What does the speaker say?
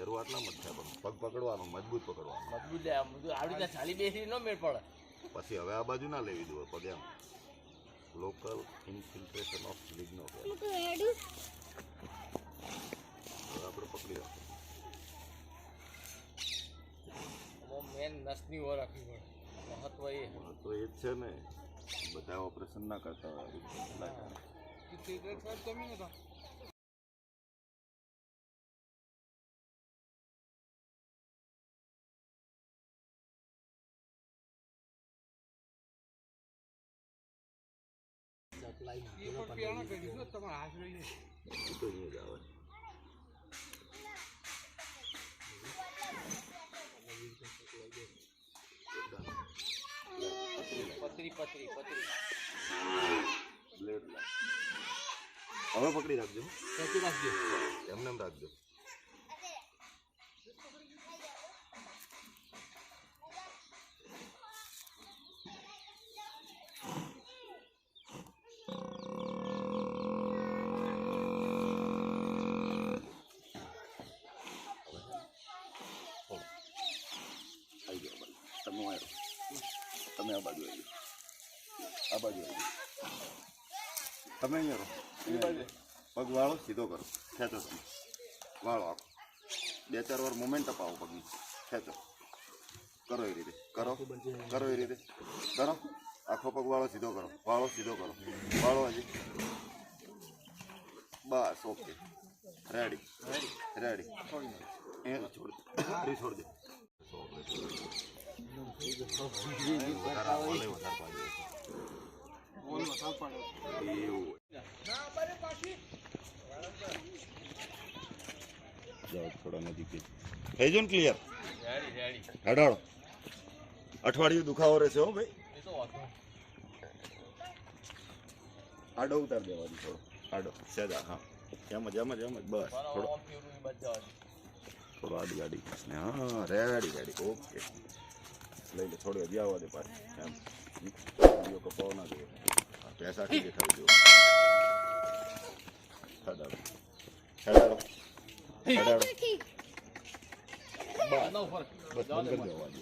બેરું ના થાય પણ પગ પકડવાનો મજબૂત પકડવાનો. મજબૂત લે આમ બધું આવડી ત્યાં ચાલી બેસી ન મેળ પડે. પછી હવે આ બાજુ ના લેવી દો પગ એમ. લોકલ ઇન્ફિલ્ટ્રેશન ઓફ લિગ્નો આપણે પકડી રાખો મેન નસની ઓર રાખવી પડે. મહત્વ એ. તો એ જ છે ને. બધા ઓપરેશન ના કરતા હોય. પતરી પતરી પતરી હવે પકડી રાખજો. રાખજો. એમને એમ રાખજો આવી જાઓ તમે આ બાજુ આવી આ બાજુ આવી તમે અહીંયા રહો. પગ વાળો સીધો કરો. ખેંચો તમે. વાળો આપો બે ચાર વાર મોમેન્ટ અપાવો પગની. ખેંચો. કરો એ રીતે. કરો. કરો એ રીતે. કરો. આખો પગ વાળો સીધો કરો. વાળો સીધો કરો. વાળો હજી. બસ ઓકે. રેડી રેડી એ છોડ દે. છોડ દે. થઈ જો ને ક્લિયર હડાડો અઠવાડિયું દુખાવો રહેશે હો ભાઈ. આડો ઉતાર દેવાનું થોડો. આડો. સજા હા. એમ જ એમ જ એમ જ. બસ થોડો. થોડો આડી ગાડી હા રેડી ગાડી ઓકે. લઈ લે થોડી હજી આવવા દે પાછી. એમ. વીડિયો કપાવો ના જોઈએ પૈસા થી દેખાવી દો ખડાડો ખડાડો ખડાડો બસ બંધ કરી દેવા દે